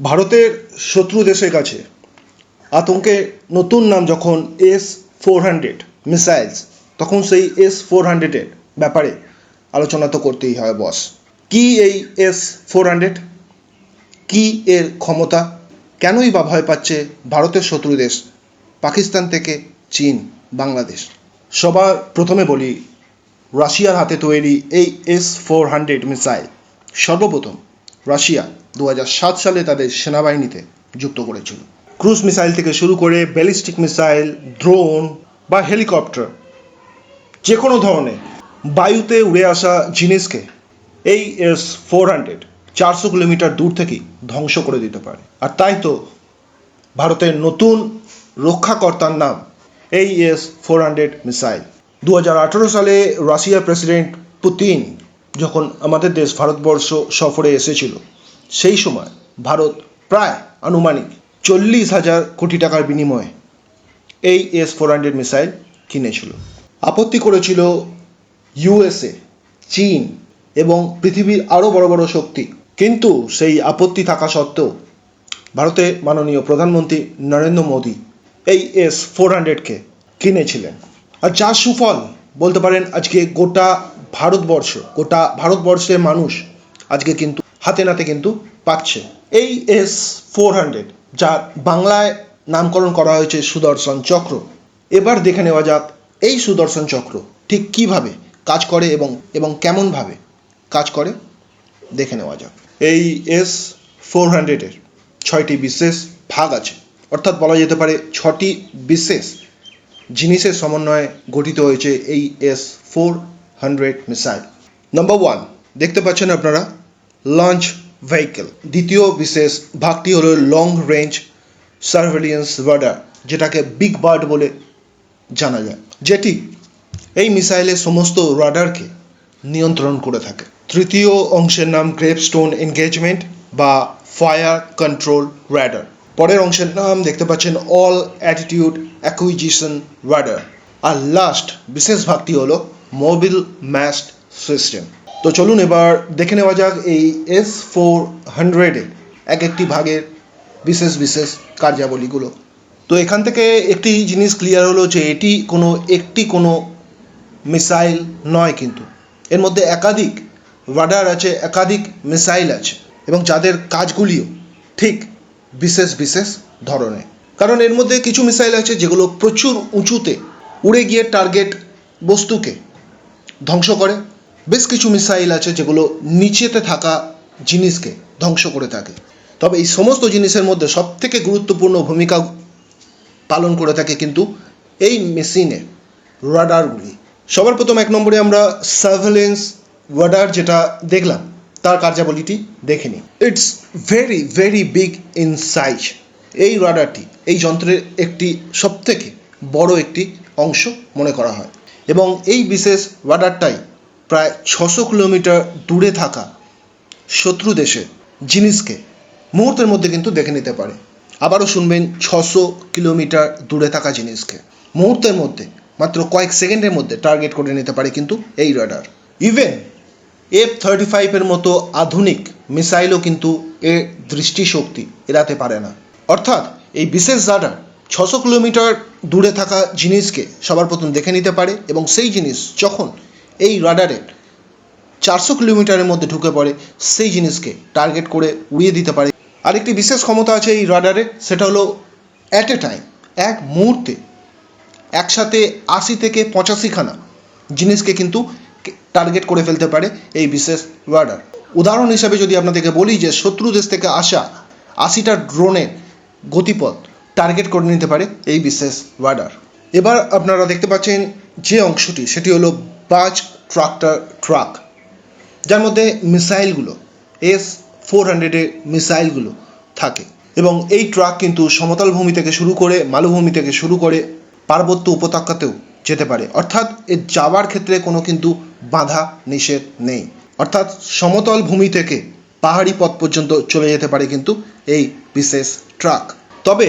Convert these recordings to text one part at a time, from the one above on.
ভারতের শত্রু দেশের কাছে। আতঙ্কের নতুন নাম যখন এস ফোর হান্ড্রেড, মিসাইলস, তখন সেই এস ফোর হান্ড্রেডের ব্যাপারে আলোচনা তো করতেই হয়, বস। কি এই এস ফোর হান্ড্রেড? কি এর ক্ষমতা? কেনই বা ভয় পাচ্ছে ভারতের শত্রু দেশ, পাকিস্তান থেকে চীন, বাংলাদেশ? সবার প্রথমে বলি, রাশিয়ার হাতে তৈরি এই এস ফোর হান্ড্রেড মিসাইল, সর্বপ্রথম রাশিয়া। দু সালে তাদের সেনাবাহিনীতে যুক্ত করেছিল। ক্রুজ মিসাইল থেকে শুরু করে ব্যালিস্টিক মিসাইল, ড্রোন বা হেলিকপ্টার যে কোনো ধরনের বায়ুতে উড়ে আসা জিনিসকে এই এস ফোর হান্ড্রেড চারশো কিলোমিটার দূর থেকেই ধ্বংস করে দিতে পারে। আর তাই তো ভারতের নতুন রক্ষাকর্তার নাম এই এস ফোর হান্ড্রেড মিসাইল। দু হাজার আঠেরো সালে রাশিয়ার প্রেসিডেন্ট পুতিন যখন আমাদের দেশ ভারতবর্ষ সফরে এসেছিল সেই সময় ভারত প্রায় আনুমানিক চল্লিশ হাজার কোটি টাকার বিনিময়ে এই এস ফোর হান্ড্রেড মিসাইল কিনেছিল। আপত্তি করেছিল ইউএসএ, চীন এবং পৃথিবীর আরও বড় বড় শক্তি। কিন্তু সেই আপত্তি থাকা সত্ত্বেও ভারতের মাননীয় প্রধানমন্ত্রী নরেন্দ্র মোদী এই এস ফোর হান্ড্রেডকে কিনেছিলেন। আর যার সুফল বলতে পারেন আজকে গোটা ভারতবর্ষ, গোটা ভারতবর্ষের মানুষ আজকে কিন্তু হাতে নাতে কিন্তু পাচ্ছে এই এস ফোর হান্ড্রেড যার বাংলায় নামকরণ করা হয়েছে সুদর্শন চক্র। এবার দেখে নেওয়া যাক এই সুদর্শন চক্র ঠিক কীভাবে কাজ করে এবং এবং কেমনভাবে কাজ করে। দেখে নেওয়া যাক। এই এস ফোর হান্ড্রেডের ছয়টি বিশেষ ভাগ আছে। অর্থাৎ বলা যেতে পারে ছটি বিশেষ জিনিসের সমন্বয়ে গঠিত হয়েছে এই S four hundred missile. Number one, দেখতে পাচ্ছেন আপনারা লঞ্চ ভেহিকেল দ্বিতীয় বিশেষ ভাগটি হলো লং রেঞ্জ সার্ভেলিয়েন্স রাডার যেটাকে বিগ বার্ড বলে জানা যায়, যেটি এই মিসাইলের সমস্ত রাডারকে নিয়ন্ত্রণ করে থাকে। তৃতীয় অংশের নাম গ্রেপস্টোন এনগেজমেন্ট বা ফায়ার কন্ট্রোল রাডার পরের অংশের নাম দেখতে পাচ্ছেন অল অ্যাটিটিউড অ্যাকুইজিশন রাডার আর লাস্ট বিশেষ ভাগটি হলো মোবিল ম্যাস্ট সিস্টেম তো চলুন এবার দেখে নেওয়া যাক এই এস ফোর হান্ড্রেডের এক একটি ভাগের বিশেষ বিশেষ কার্যাবলীগুলো। তো এখান থেকে একটি জিনিস ক্লিয়ার হলো যে এটি কোনো একটি কোনো মিসাইল নয় কিন্তু। এর মধ্যে একাধিক রাডার আছে, একাধিক মিসাইল আছে এবং যাদের কাজগুলিও ঠিক বিশেষ বিশেষ ধরনের। কারণ এর মধ্যে কিছু মিসাইল আছে যেগুলো প্রচুর উঁচুতে উড়ে গিয়ে টার্গেট বস্তুকে ধ্বংস করে। বেশ কিছু মিসাইল আছে যেগুলো নিচেতে থাকা জিনিসকে ধ্বংস করে থাকে। তবে এই সমস্ত জিনিসের মধ্যে সবথেকে গুরুত্বপূর্ণ ভূমিকা পালন করে থাকে কিন্তু এই মেশিনে, রাডারগুলি। সবার প্রথম এক নম্বরে আমরা সার্ভেলেন্স রাডার যেটা দেখলাম, তার কার্যাবলীটি দেখে নিই। It's very very big in size এই রাডারটি, এই যন্ত্রের একটি সবথেকে বড় একটি অংশ মনে করা হয়। এবং এই বিশেষ রাডারটাই প্রায় ছশো কিলোমিটার দূরে থাকা শত্রু দেশের জিনিসকে মুহূর্তের মধ্যে কিন্তু দেখে নিতে পারে। আবারও শুনবেন ছশো কিলোমিটার দূরে থাকা জিনিসকে। মুহূর্তের মধ্যে, মাত্র কয়েক সেকেন্ডের মধ্যে টার্গেট করে নিতে পারে কিন্তু এই রাডার ইভেন এফ থার্টি ফাইভের মতো আধুনিক মিসাইলও কিন্তু এর দৃষ্টিশক্তি এড়াতে পারে না। অর্থাৎ এই বিশেষ রাডার ছশো কিলোমিটার দূরে থাকা জিনিসকে সবার প্রথম দেখে নিতে পারে এবং সেই জিনিস যখন এই রাডারের চারশো কিলোমিটারের মধ্যে ঢুকে পড়ে সেই জিনিসকে টার্গেট করে উড়িয়ে দিতে পারে। আরেকটি বিশেষ ক্ষমতা আছে এই রাডারে, সেটা হলো অ্যাট এ টাইম এক মুহূর্তে। একসাথে আশি থেকে পঁচাশিখানা জিনিসকে কিন্তু টার্গেট করে ফেলতে পারে এই বিশেষ রাডার। উদাহরণ হিসাবে যদি আপনাদেরকে বলি যে শত্রু দেশ থেকে আসা আশিটা ড্রোনের গতিপথ টার্গেট করে নিতে পারে এই বিশেষ রাডার। এবার আপনারা দেখতে পাচ্ছেন যে অংশটি, সেটি হলো বাজ ট্রাক্টর ট্রাক, যার মধ্যে মিসাইলগুলো এস ফোর হান্ড্রেডের মিসাইলগুলো থাকে। এবং এই ট্রাক কিন্তু সমতল ভূমি থেকে শুরু করে মালভূমি থেকে শুরু করে পার্বত্য উপত্যকাতেও যেতে পারে। অর্থাৎ এর যাওয়ার ক্ষেত্রে কোনো কিন্তু বাধা নিষেধ নেই। অর্থাৎ সমতল ভূমি থেকে পাহাড়ি পথ পর্যন্ত চলে যেতে পারে কিন্তু এই বিশেষ ট্রাক। তবে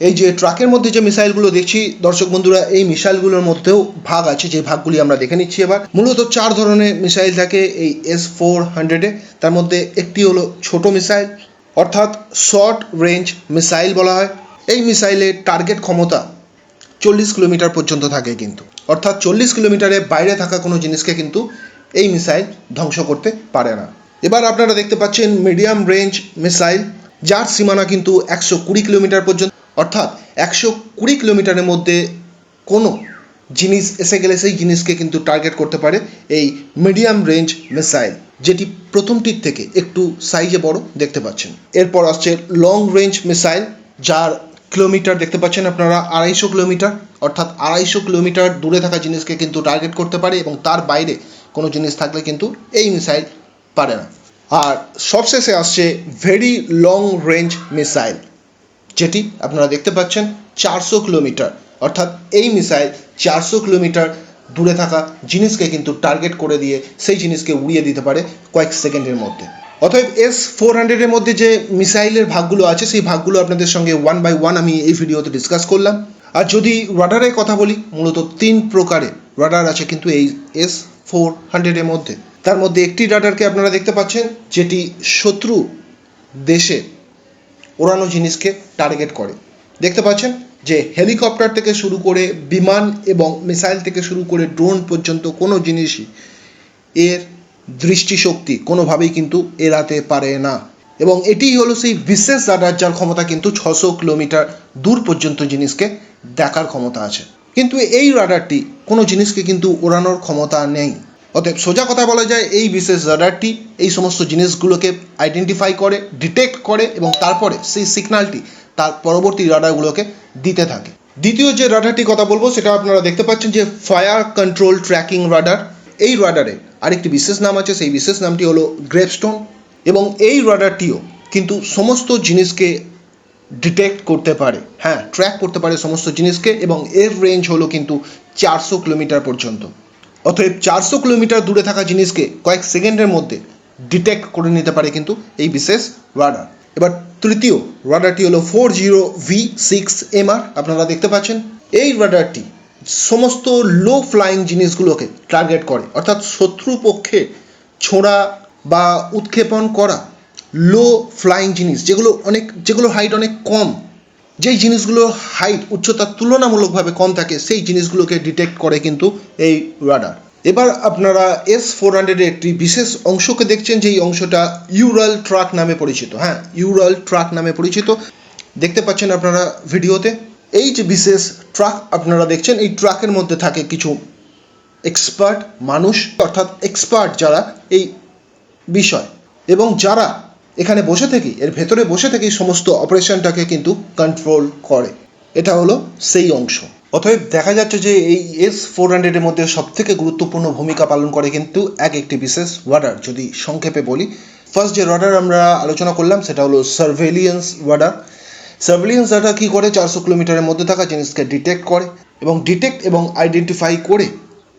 এই যে ট্রাকের মধ্যে যে মিসাইলগুলো দেখছি, দর্শক বন্ধুরা, এই মিসাইলগুলোর মধ্যেও ভাগ আছে, যে ভাগগুলি আমরা দেখে নিচ্ছি এবার। মূলত চার ধরনের মিসাইল থাকে এই এস ফোর হান্ড্রেডে তার মধ্যে একটি হলো ছোট মিসাইল, অর্থাৎ শর্ট রেঞ্জ মিসাইল বলা হয়। এই মিসাইলের টার্গেট ক্ষমতা চল্লিশ কিলোমিটার পর্যন্ত থাকে কিন্তু। অর্থাৎ চল্লিশ কিলোমিটারের বাইরে থাকা কোনো জিনিসকে কিন্তু এই মিসাইল ধ্বংস করতে পারে না। এবার আপনারা দেখতে পাচ্ছেন মিডিয়াম রেঞ্জ মিসাইল, যার সীমানা কিন্তু একশো কুড়ি কিলোমিটার পর্যন্ত। অর্থাৎ একশো কুড়ি কিলোমিটারের মধ্যে কোনো জিনিস এসে গেলে সেই জিনিসকে কিন্তু টার্গেট করতে পারে এই মিডিয়াম রেঞ্জ মিসাইল যেটি প্রথমটির থেকে একটু সাইজে বড় দেখতে পাচ্ছেন। এরপর আসছে লং রেঞ্জ মিসাইল যার কিলোমিটার দেখতে পাচ্ছেন আপনারা আড়াইশো কিলোমিটার, অর্থাৎ আড়াইশো কিলোমিটার দূরে থাকা জিনিসকে কিন্তু টার্গেট করতে পারে এবং তার বাইরে কোনো জিনিস থাকলে কিন্তু এই মিসাইল পারে না। আর সবশেষে আসছে ভেরি লং রেঞ্জ মিসাইল যেটি আপনারা দেখতে পাচ্ছেন চারশো কিলোমিটার। অর্থাৎ এই মিসাইল চারশো কিলোমিটার দূরে থাকা জিনিসকে কিন্তু টার্গেট করে দিয়ে সেই জিনিসকে উড়িয়ে দিতে পারে কয়েক সেকেন্ডের মধ্যে। অতএব এস ফোর হান্ড্রেডের মধ্যে যে মিসাইলের ভাগগুলো আছে, সেই ভাগগুলো আপনাদের সঙ্গে ওয়ান বাই ওয়ান আমি এই ভিডিওতে ডিসকাস করলাম। আর যদি রাডারের কথা বলি, মূলত তিন প্রকারে রাডার আছে কিন্তু এই এস ফোর হান্ড্রেডের মধ্যে। তার মধ্যে একটি রাডারকে আপনারা দেখতে পাচ্ছেন, যেটি শত্রু দেশে ওড়ানো জিনিসকে টার্গেট করে। দেখতে পাচ্ছেন যে হেলিকপ্টার থেকে শুরু করে বিমান এবং মিসাইল থেকে শুরু করে ড্রোন পর্যন্ত কোনো জিনিসই এর দৃষ্টিশক্তি কোনোভাবেই কিন্তু এড়াতে পারে না। এবং এটিই হলো সেই বিশেষ রাডার যার ক্ষমতা কিন্তু ছশো কিলোমিটার দূর পর্যন্ত জিনিসকে দেখার ক্ষমতা আছে। কিন্তু এই রাডারটি কোনো জিনিসকে কিন্তু ওড়ানোর ক্ষমতা নেই। অতএব সোজা কথা বলা যায়, এই বিশেষ রাডারটি এই সমস্ত জিনিসগুলোকে আইডেন্টিফাই করে ডিটেক্ট করে এবং তারপরে সেই সিগন্যালটি তার পরবর্তী রাডারগুলোকে দিতে থাকে। দ্বিতীয় যে রাডারটির কথা বলব, সেটা আপনারা দেখতে পাচ্ছেন যে ফায়ার কন্ট্রোল ট্র্যাকিং রাডার এই রাডারে আরেকটি বিশেষ নাম আছে, সেই বিশেষ নামটি হলো গ্রেপস্টোন এবং এই রাডারটিও কিন্তু সমস্ত জিনিসকে ডিটেক্ট করতে পারে হ্যাঁ ট্র্যাক করতে পারে সমস্ত জিনিসকে এবং এর রেঞ্জ হলো কিন্তু চারশো কিলোমিটার পর্যন্ত। অতএব চারশো কিলোমিটার দূরে থাকা জিনিসকে কয়েক সেকেন্ডের মধ্যে ডিটেক্ট করে নিতে পারে কিন্তু এই বিশেষ রাডার এবার তৃতীয় রাডারটি হলো four zero V six MR আপনারা দেখতে পাচ্ছেন। এই রাডারটি সমস্ত লো ফ্লাইং জিনিসগুলোকে টার্গেট করে। অর্থাৎ শত্রুপক্ষে ছোঁড়া বা উৎক্ষেপণ করা লো ফ্লাইং জিনিস, যেগুলো অনেক যেগুলো হাইট অনেক কম যেই জিনিসগুলো হাইট উচ্চতা তুলনামূলকভাবে কম থাকে, সেই জিনিসগুলোকে ডিটেক্ট করে কিন্তু এই রাডার এবার আপনারা এস ফোর হান্ড্রেডের একটি বিশেষ অংশকে দেখছেন, যেই অংশটা ইউরাল ট্রাক নামে পরিচিত। হ্যাঁ ইউরাল ট্রাক নামে পরিচিত। দেখতে পাচ্ছেন আপনারা ভিডিওতে, এই যে বিশেষ ট্রাক আপনারা দেখছেন, এই ট্রাকের মধ্যে থাকে কিছু এক্সপার্ট মানুষ, অর্থাৎ এক্সপার্ট যারা এই বিষয়। এবং যারা এখানে বসে থেকে এর ভেতরে বসে থেকেই সমস্ত অপারেশনটাকে কিন্তু কন্ট্রোল করে। এটা হলো সেই অংশ। অতএব দেখা যাচ্ছে যে এই এস ফোর হান্ড্রেডের মধ্যে সব থেকে গুরুত্বপূর্ণ ভূমিকা পালন করে কিন্তু এক একটি বিশেষ রাডার যদি সংক্ষেপে বলি ফার্স্ট যে রাডার আমরা আলোচনা করলাম, সেটা হলো সার্ভেলিয়েন্স রাডার সার্ভেলিয়েন্স রাডার কী করে? চারশো কিলোমিটারের মধ্যে থাকা জিনিসকে ডিটেক্ট করে এবং ডিটেক্ট এবং আইডেন্টিফাই করে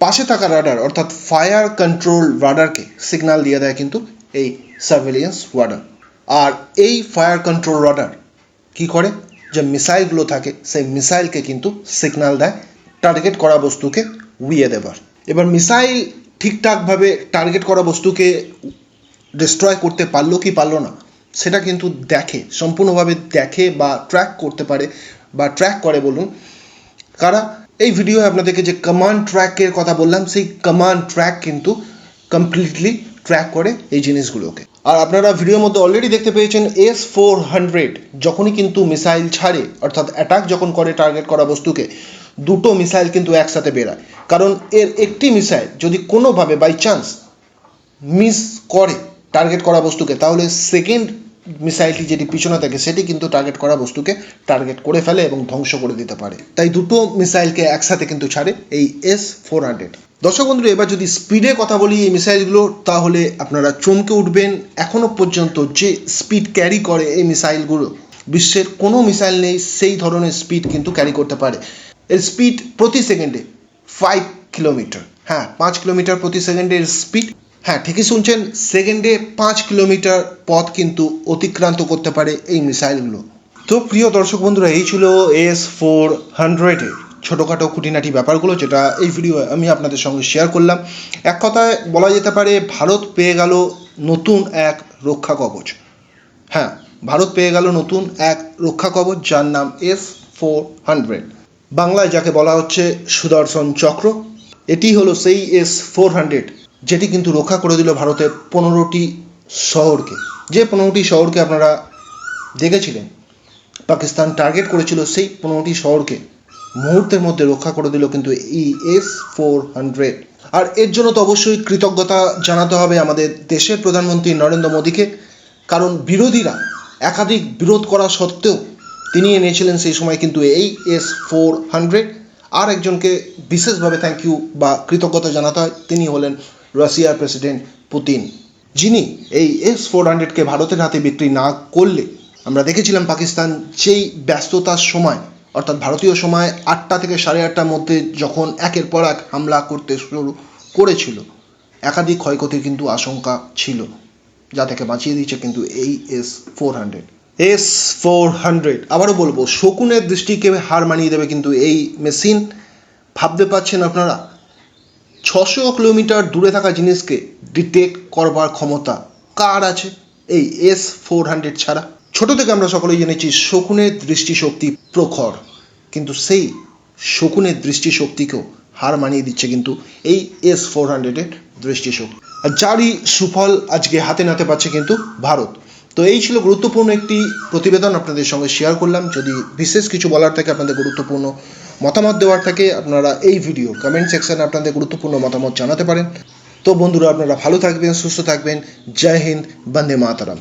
পাশে থাকা রাডার অর্থাৎ ফায়ার কন্ট্রোল রাডারকে সিগন্যাল দিয়ে দেয় কিন্তু এই সার্ভেলিয়েন্স রাডার আর এই ফায়ার কন্ট্রোল রাডার কি করে? যে মিসাইলগুলো থাকে, সেই মিসাইলকে কিন্তু সিগন্যাল দেয় টার্গেট করা বস্তুকে উইয়ে দেবার। এবার মিসাইল ঠিকঠাকভাবে টার্গেট করা বস্তুকে ডিস্ট্রয় করতে পারল কি পারল না, সেটা কিন্তু দেখে, সম্পূর্ণভাবে দেখে বা ট্র্যাক করতে পারে বা ট্র্যাক করে বলুন কারা? এই ভিডিওয়ে আপনাদেরকে যে কমান্ড ট্র্যাকের কথা বললাম, সেই কমান্ড ট্র্যাক কিন্তু কমপ্লিটলি ট্র্যাক করে এই জিনিসগুলোকে। আর আপনারা ভিডিওর মধ্যে অলরেডি দেখতে পেয়েছেন এস ফোর হান্ড্রেড যখনই কিন্তু মিসাইল ছাড়ে, অর্থাৎ অ্যাটাক যখন করে টার্গেট করা বস্তুকে, দুটো মিসাইল কিন্তু একসাথে বেরায়। কারণ এর একটি মিসাইল যদি কোনোভাবে বাই চান্স মিস করে টার্গেট করা বস্তুকে, তাহলে সেকেন্ড মিসাইলটি যেটি পিছনে থাকে, সেটি কিন্তু টার্গেট করা বস্তুকে টার্গেট করে ফেলে এবং ধ্বংস করে দিতে পারে। তাই দুটো মিসাইলকে একসাথে কিন্তু ছাড়ে এই এস ফোর হান্ড্রেড দর্শক বন্ধুরা, এবার যদি স্পিডে কথা বলি এই মিসাইলগুলো তাহলে আপনারা চমকে উঠবেন। এখনও পর্যন্ত যে স্পিড ক্যারি করে এই মিসাইলগুলো বিশ্বের কোনো মিসাইল নেই সেই ধরনের স্পিড কিন্তু ক্যারি করতে পারে। এর স্পিড প্রতি সেকেন্ডে ফাইভ কিলোমিটার হ্যাঁ পাঁচ কিলোমিটার প্রতি সেকেন্ডের স্পিড হ্যাঁ ঠিকই শুনছেন, সেকেন্ডে পাঁচ কিলোমিটার পথ কিন্তু অতিক্রান্ত করতে পারে এই মিসাইলগুলো তো প্রিয় দর্শক বন্ধুরা, এই ছিল এস ফোর হান্ড্রেডের ছোটোখাটো খুঁটিনাটি ব্যাপারগুলো যেটা এই ভিডিও আমি আপনাদের সঙ্গে শেয়ার করলাম। এক কথায় বলা যেতে পারে, ভারত পেয়ে গেল নতুন এক রক্ষা কবচ। হ্যাঁ ভারত পেয়ে গেল নতুন এক রক্ষা কবচ যার নাম এস ফোর হান্ড্রেড বাংলায় যাকে বলা হচ্ছে সুদর্শন চক্র, এটি হলো সেই এস ফোর হান্ড্রেড যেটি কিন্তু রক্ষা করে দিল ভারতের পনেরোটি শহরকে। যে পনেরোটি শহরকে আপনারা দেখেছিলেন, পাকিস্তান টার্গেট করেছিল সেই পনেরোটি শহরকে। মুহূর্তের মধ্যে রক্ষা করে দিল কিন্তু এই এস ফোর হান্ড্রেড। আর এর জন্য তো অবশ্যই কৃতজ্ঞতা জানাতে হবে আমাদের দেশের প্রধানমন্ত্রী নরেন্দ্র মোদীকে, কারণ বিরোধীরা একাধিক বিরোধ করা সত্ত্বেও তিনি এনেছিলেন সেই সময় কিন্তু এই এস ফোর হান্ড্রেড। আর একজনকে বিশেষভাবে থ্যাংক ইউ বা কৃতজ্ঞতা জানাতে হয়, তিনি হলেন রাশিয়ার প্রেসিডেন্ট পুতিন, যিনি এই এস ফোর হান্ড্রেডকে ভারতের হাতে বিক্রি না করলে আমরা দেখেছিলাম পাকিস্তান যেই ব্যস্ততার সময় অর্থাৎ ভারতীয় সময় আটটা থেকে সাড়ে আটটার মধ্যে যখন একের পর এক হামলা করতে শুরু করেছিল একাধিক ক্ষয়ক্ষতির কিন্তু আশঙ্কা ছিল যা থেকে বাঁচিয়ে দিয়েছে কিন্তু এই S four hundred. S four hundred. আবারও বলব শকুনের দৃষ্টিকে হার মানিয়ে দেবে কিন্তু এই মেশিন। ভাবতে পারছেন আপনারা? ছশো কিলোমিটার দূরে থাকা জিনিসকে ডিটেক্ট করবার ক্ষমতা কার আছে এই এস ফোর হান্ড্রেড ছাড়া? ছোট থেকে আমরা সকলেই জেনেছি শকুনের দৃষ্টিশক্তি প্রখর, কিন্তু সেই শকুনের দৃষ্টিশক্তিকেও হার মানিয়ে দিচ্ছে কিন্তু এই এস ফোর হান্ড্রেডের দৃষ্টিশক্তি। আর যারই সুফল আজকে হাতে নাতে পাচ্ছে কিন্তু ভারত। তো এই ছিল গুরুত্বপূর্ণ একটি প্রতিবেদন আপনাদের সঙ্গে শেয়ার করলাম। যদি বিশেষ কিছু বলার থাকে আপনাদের গুরুত্বপূর্ণ মতামত দেওয়ার থাকে, আপনারা এই ভিডিও কমেন্ট সেকশানে আপনাদের গুরুত্বপূর্ণ মতামত জানাতে পারেন। তো বন্ধুরা, আপনারা ভালো থাকবেন, সুস্থ থাকবেন। জয় হিন্দ, বন্দে মাতারাম।